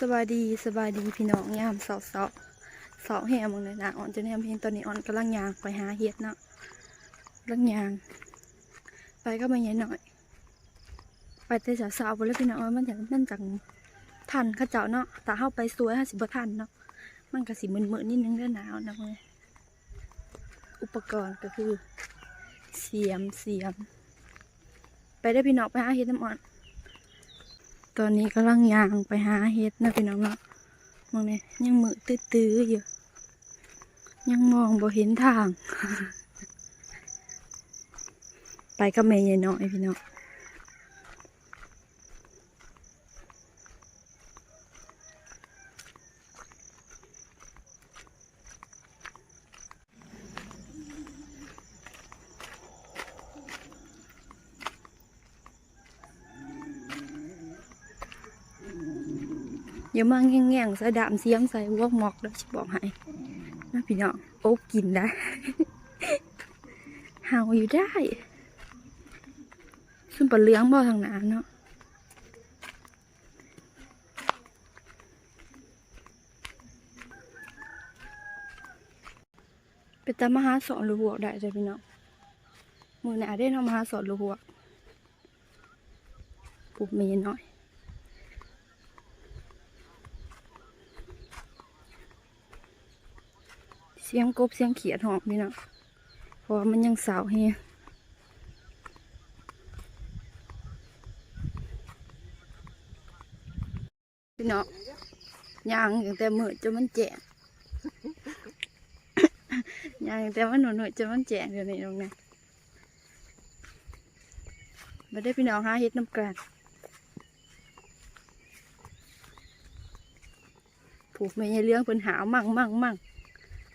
สบายดีสบายดีพี่น้องยามเสาเสาเสาแห่มึงเลยนะอ่อนจนแฮมเพลงตอนนี้อ่อนกำลังยางไปหาเห็ดเนาะลังยาง ไปก็มาใหญ่หน่อย ไปแต่สาวสาวไปแล้วพี่น้องว่ามันจะมันจังทันข้าเจ้าเนาะแต่เข้าไปสวยห้าสิบทันเนาะมันก็สิมึนๆนิดนึงเด้วยหนาวนะเว้ยอุปกรณ์ก็คือ เสียมเสียม ไปได้พี่น้องไปหาเห็ดน้ำอ่อน ตอนนี้กำลังยางไปหาเห็ดนะพี่น้องเนาะมองเนี่ยยังมือตื้อๆอยู่ ยังมองบ่เห็นทาง ไปกับแม่ยายน้อยพี่น้อง อย่ามาแง่งๆใส่ดามเสียมใส่วอกหมอกแล้วจะบอกให้นะพี่น้องโอ้กินได้เห่าอยู่ได้ซุ่มปลาเลี้ยงบ่ทางหนาเนาะเป็นตามหาสอนหรือหัวได้จ้ะพี่น้องมือหนาได้ทำมหาสอนหรือหัวปุบเมนหน่อย สียงกบเสียงเขียดหอมพี่น้องเพราะมันยังสาวเฮพี่น้องย่างตั้งแต่มืดจนมันแจงย่างตั้งแต่มันหนุ่ยๆจนมันแจงเดี๋ยวนี้ตรงนี้มาได้พี่น้องหาเฮ็ดน้ำกันผูกไม่ใช่เรื่องเพิ่นหาวมั่งมั่งมั่ง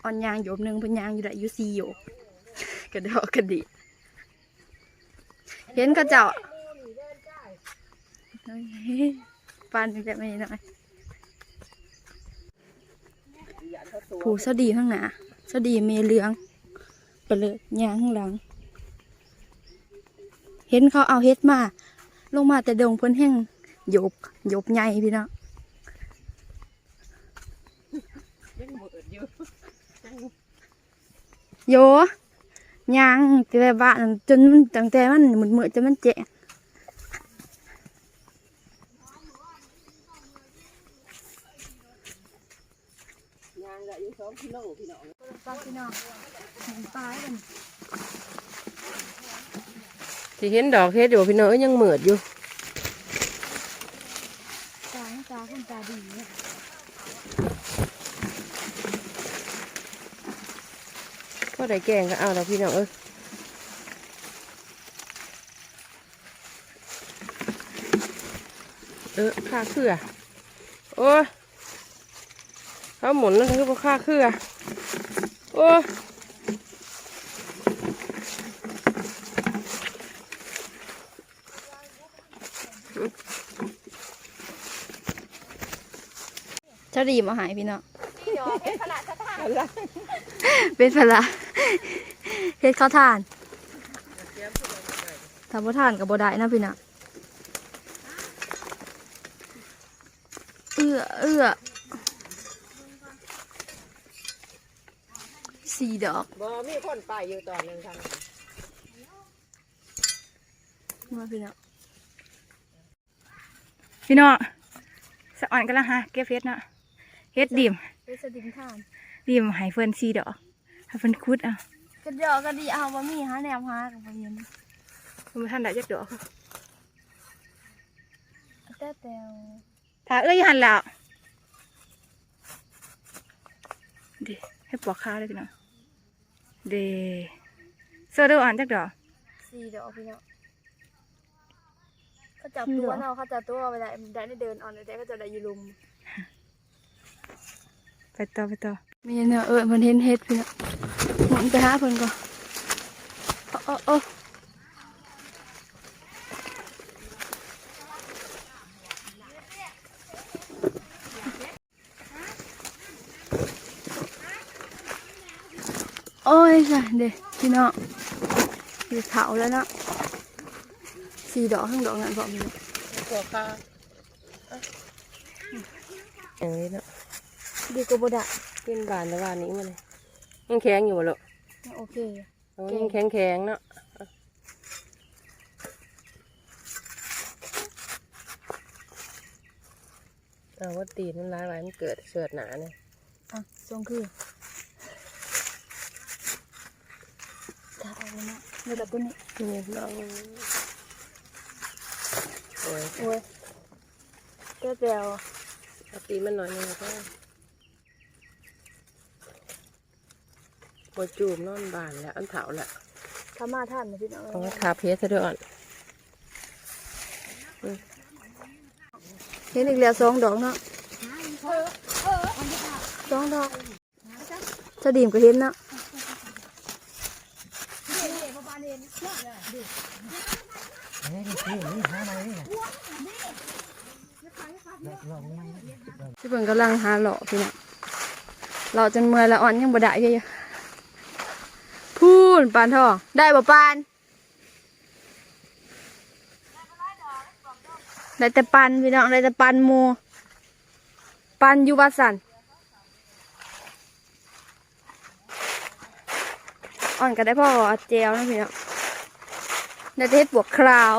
อ่อนยางโยบหนึ่งเป็นยางอยู่ได้อยู่สี่โยบกระเดอกกระดิเห็นกระเจาเฮ้ยปันแบบนี้หน่อยผูสดีข้างหน้าสดีเมเหลืองไปเลยยางข้างหลัง เห็นเขาเอาเฮ็ดมา ลงมาแต่ดงเพิ่นแห้งโยบโยบใหญ่พี่เนาะยังหมดอยู่ โยยางแต่บ้านจนมันตั้งแต่มันเหมือ ได้แกงก็เอาแล้วพี่น้องเอ้ยเออค่าเครือโอ้ยเขาหมุนแล้วคือว่าค่าเครือโอ้ยชาดีมาหายพี่น้องเป็นพละ เป็นพละเฮ็ดข้าวทานทำข้าวทานกับบ่ได้นะพี่น้องเอื้อเอื้อสี่ดอกบ่มีคนไปอยู่ตอนหนึ่งทางมาพี่น้องพี่น้องสะอ่อนกันละฮะเก็บเฮ็ดเนาะเฮ็ดดิมเป็นสดิงทานดิมใหายเฟินซีดอก ให้เฟินคุดอะกระเดอกกระดีเอาบะหมี่ฮะแนวฮะกับไปเย็นมันท่านได้จักดอกแต่แต่ถ้าเอ้ยหันแล้วเดให้ปอกข้าวเลยพี่น้องเดเสื้อดูอ่านจักดอกสี่ดอกพี่เนาะเขาจับตัวเนาะเขาจับตัวเวลาได้ได้เดินออนได้ก็จะได้อยู่ลุมไปต่อไปต่อ มีเนาะเออมันเห็นเฮ็ดพี่น้องหมุนไปหาเพิ่นก่อนโอ้โอ้โอ้ยจ้ะเด็พี่น้องอยู่เถาแล้วเนาะสี่ดอกข้างดอกนั่นบอกมีตัวค่าอย่างนี้เนาะดีกว่าบ่ได้ กินบานแต่ว่านี้มันเลยยังแข็งอยู่บ่ลูกโอเคโอ้ยังแข็งแข็งๆเนาะเอาว่าตีนมันร้ายไว้มันเกิดเสือดหนาเนี่ยอะทรงคือถ้าเอาไว้นะเดี๋ยวกับตัวนี้นี่น้องโอ้ยโอ้ยแก้วเดียวเอาตีนมันหน่อยหนึงก็ ปวดจูบนอนบานแล้วอันเถาแหละทำมาท่านนะพี่น้องเอาไว้ทาเพชรซะด้วยอ่อนเห็นอีกแล้วสองดอกเนาะสองดอกจะดีมก็เห็นเนาะพี่เพิ่นกำลังหาหล่อพี่น้องหล่อจนเมื่อยแล้วอ่อนยังบ่ได้พี่พู นปานทอง ได้บ่ปาน ได้แต่ปันพี่น้องได้แต่ปันหมูปันอยู่วัดสันอ่อนก็ได้พ่อเจลนะพี่น้องได้แต่เฮ็ดบวกคราว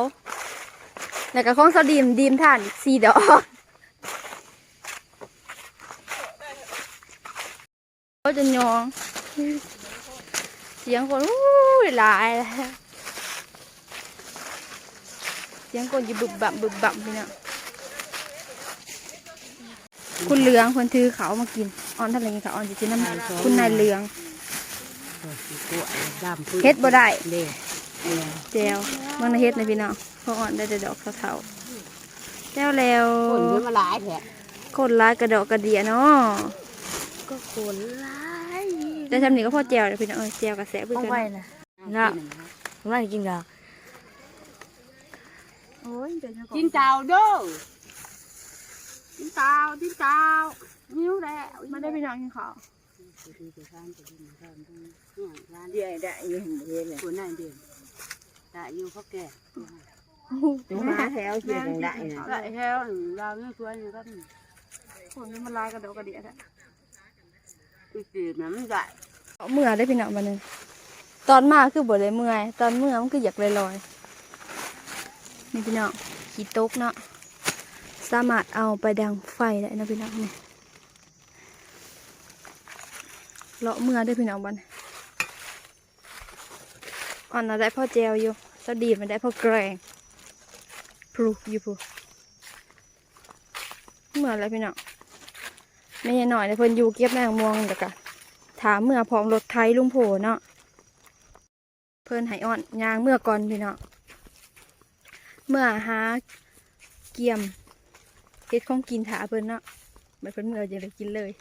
แล้วก็ข้องสดีมดีมท่านอีกสี่ดอกก็จะยอง สียงคนอู้ยหลายแล้วเสียงคนอยู่บึบบับบึบบับพี่เนาะคุณเหลืองคนถือเขามากินออนทะเลค่ะออนจะกินน้ำคุณนายเหลืองดำเฮ็ดบ่ได้เด้แจวเมื่อนาเฮ็ดนะพี่เนาะเพราะอ่อนได้แต่ดอกเทาๆแจวแล้วคนเยอะมาหลายแท้คนร้ายกระดอกกระเดียเนาะก็คนร้าย แต่ทำนี้ก็พอแจวเลยพี่เนาะเออแจวกระแสเพื่อเอากันไว้นะนะไม่กินดอกโอ้ยเป็นยังไงกินเจ้าเด้อกินเจ้ากินเจ้านิ้วแล้วมาได้พี่น้องกินข้าวเดี๋ยวได้อยู่เห็นเห็นเลยคนนั่นเดียวได้อยู่เขาแก่ตัวมาแถวเขียนได้นะได้แค่เราเนี่ยตัวอยู่กันคนนี้มันลายกระดอกกระเดียแท้อีก ทีนั้นมันได้เอาเมื่อได้พี่น้องมาหนึ่งตอนมาคือบ่เลยเมื่อย ตอนเมื่อมันคืออยากลอยๆนี่พี่น้องขี้ตกเนาะสามารถเอาไปดังไฟได้นะพี่น้องนี่เลาะเมื่อได้พี่น้องบันอ่อนน่ะได้พ่อแจวอยู่สดีมันได้พ่อแกรงพลูอยู่พูเมื่ออะไรพี่น้อง ไม่ใช่หน่อยเลยเพิ่นอยู่เก็บแมงม่วงเดี๋ยวกันถามเมื่อพร้อมรถไทยลุงโผเนาะเพิ่นให้อ่อนยางเมื่อก่อนพี่เนาะเมื่อหาเกียมเฮ็ดของกินถาเพิ่นเนาะไม่เพิ่นเมื่อจะได้กินเลย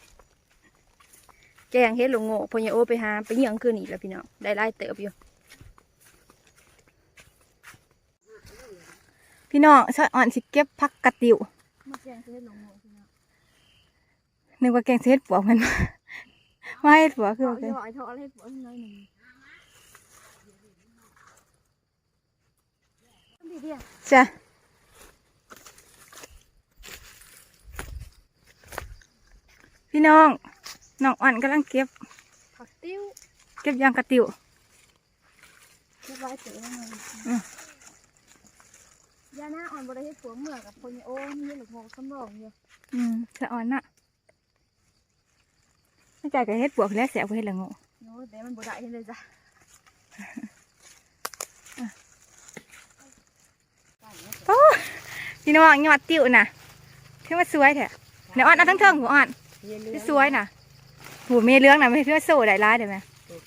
แกงเฮ็ดหลงโง่พญาโอไปหาไปเยี่ยงคืนอีกแล้วพี่เนาะได้ไล่เติบอยู่พี่น้องชอยอ่อนสิเก็บพักกระติวมาแกงเส้นหลงหมูพี่น้อง นึกว่าแกงเฮ็ดปวกมันว่าเฮ็ดปวกคือเอาว่าแกไอ้งถอยถอยให้ปวดหน่อยหนึ่งดีเดียวจ้ะพี่น้องน้องอ่อนกำลังเก็บผักติ้วเก็บยางกระติวเรียบร้อยเสร็จแล้วไงอืมยาหน้าอ่อนบริเวณผัวเมือกับคนโอ้มีหลักโมสมองอยู่อืมสะอ่อนน่ะ ไม่ใจกับเฮ็ดปวกแล้วเสียไปเฮ็ดละโงูโน้แต่มันบได้เลยจ้ะพี่น้องยอดติวน่ะที่ว่าสวยแท้เดี๋ยวอ่อนเอาทั้งเทิงหัวอ่อนที่สวยน่ะหูเมเรื่องน่ะไม่เพื่อโซ่ได้ร้ายเดี๋ยวไหม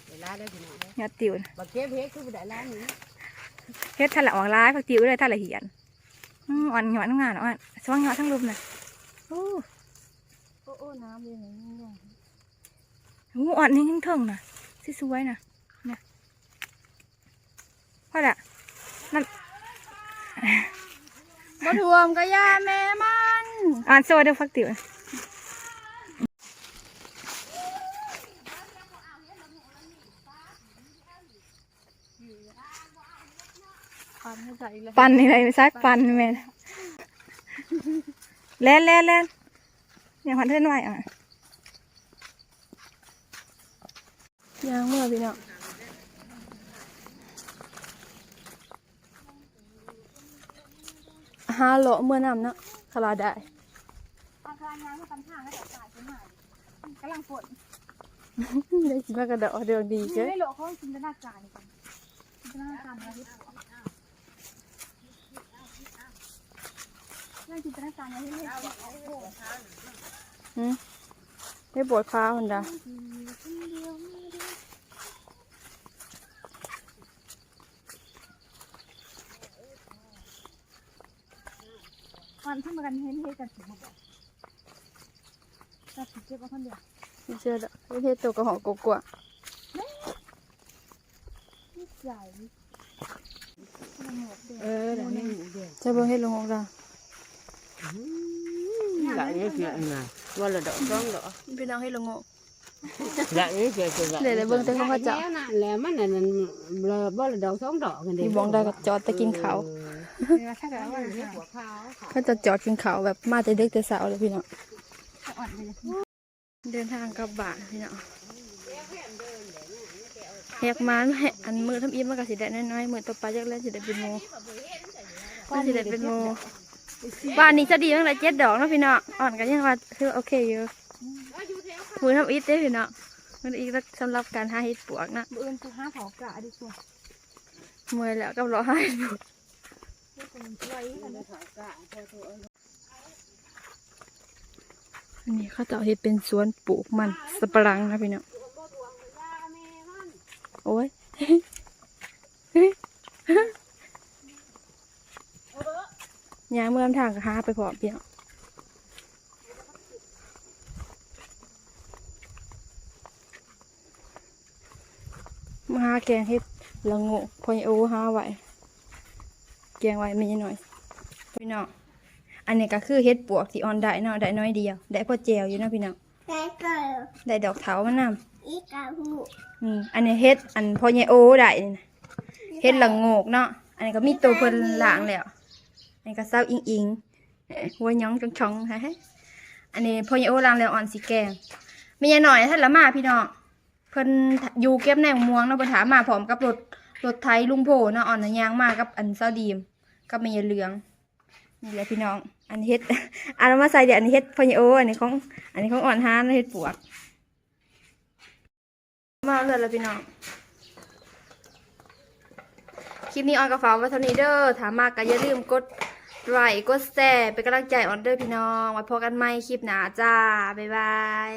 เวลาได้พี่น้องยอดติวน่ะบักเก็บเฮ็ดคือบ่ได้ล้านนี้เฮ็ดทันละออกร้ายพักติวเลยทันละเหียนอืมอ่อนหยอดทั้งงานอ่อนสว่างหยอดทั้งลุมน่ะโอ้โอ้โอ้น้ำเลยอย่างนี้เนี่ย หูอ่อนนี่ทั้งเทิงน่ะที่สวยน่ะเนี่ยพ่อละบ่ทวมก็ยาแม่มันอ่านโซ่เด้อพักติวปันให้ใส่เลยปันอะไรไม่ใช่ปันแม่นแล่นแล่นแล่นเนี่ยพันเท่นไหวอะ ยางเมื่อ พี่น้องห้าโลเมื่อนำเนาะคลาได้ตอนกลางยางมาตำทางแล้วแต่สายขึ้นมากำลังฝนได้สิมากระเดาะเดืองดีไม่เจ้ได้โหลเขาจินตนาการนี่กันจินตนาการอะไรที่ผัวนั่งจินตนาการอะไรที่เล็กหืมได้ปวดขาคนดา มันทำกันเห็นเห็นกันถึงมาบอกแต่ถึงเจ็บว่าคนเดียวไม่เชื่อละไม่เทศตัวกระหองกกว่านิสัยเออแล้วนี่เดียวจะเบิ่งเฮ็ดลงของเรา lại như chuyện này qua là đỡ con đỡ พี่น้องเฮ็ดลงง lại như chuyện chuyện vậy เลยเลยเบิ่งแต่ของเขาเจ้า là mắt này là bao là đầu sống đỏ cái มีบองได้กับจอดแต่กินเขาว ถ้าเกิดว่า của khao เขาจะจอดกินเขาวแบบมาแต่ดึกแต่เช้าเลยพี่น้องอ่อนเลยเดินทางกลับบ้านพี่น้องแหกมานแหกอันมือทำอิ่มมันก็สิได้น้อยๆมือต่อไปจักแล้วสิได้เป็นโมก็สิได้เป็นโมบ้านนี้จะดีตั้งแต่เจ็ดดอกนะพี่น้องอ่อนกันยังว่าคือโอเคอยู่มือทำอิฐเด้อพี่น้องมันอีกแล้วสำหรับการหาเห็ดปวกนะเอิญกูห้าผอกระดิชัวเมื่อยแล้วก็รอหาเห็ดปวก อันนี้เขาจะเอาเห็ดเป็นสวนปลูกมันสปะรังนะพี่น้องโอ้ยยางเมื่อมทางก็หาไปพร้อมพี่น้องมาหาแกงเห็ดละโงกพอยโอหาไว้ แกงไว้ไม่ใช่หน่อยพี่น้องอันนี้ก็คือเห็ดปวกที่ออนได้เนาะได้น้อยเดียว ได้พอแจวอยู่เนาะพี่น้องแต่ก็ได้ดอกเถามันนำอีกาหูอืมอันนี้เฮ็ดอันพอใหญ่โอได้นี่นะเฮ็ดละโงกเนาะอันนี้ก็มีตัวเพิ่นล้างแล้วอันนี้ก็เศร้าอิงอิงเอ้ยหัวหยองจองชองฮะอันนี้พอใหญ่โอล้างแล้วอ่อนสีแกงไม่ใช่หน่อยท่านละมาพี่น้องเพิ่นอยู่เก็บแนวม่วงเนาะเพิ่นถามมาพร้อมกับรถ รถไถลุงโพเนาะอ่อนน่ะยางมากับอันเศร้าดีมกับไม่ใช่เหลืองนี่แหละพี่น้อง อันเฮ็ด อันมาใส่เดี๋ยวอันเฮ็ดพอใหญ่โออันนี้ของ อันนี้ของอ่อนฮานเฮ็ดปวก มาเลยล้วพี่น้อง คลิปนี้ออนกับฟ้ากไว้เท่านี้เด้อถามมากก็อย่าลืมกดไลค์กดแชร์เป็นกำลังใจออนเด้อพี่น้องไว้พบกันใหม่คลิปหน้าจ้า บ๊ายบาย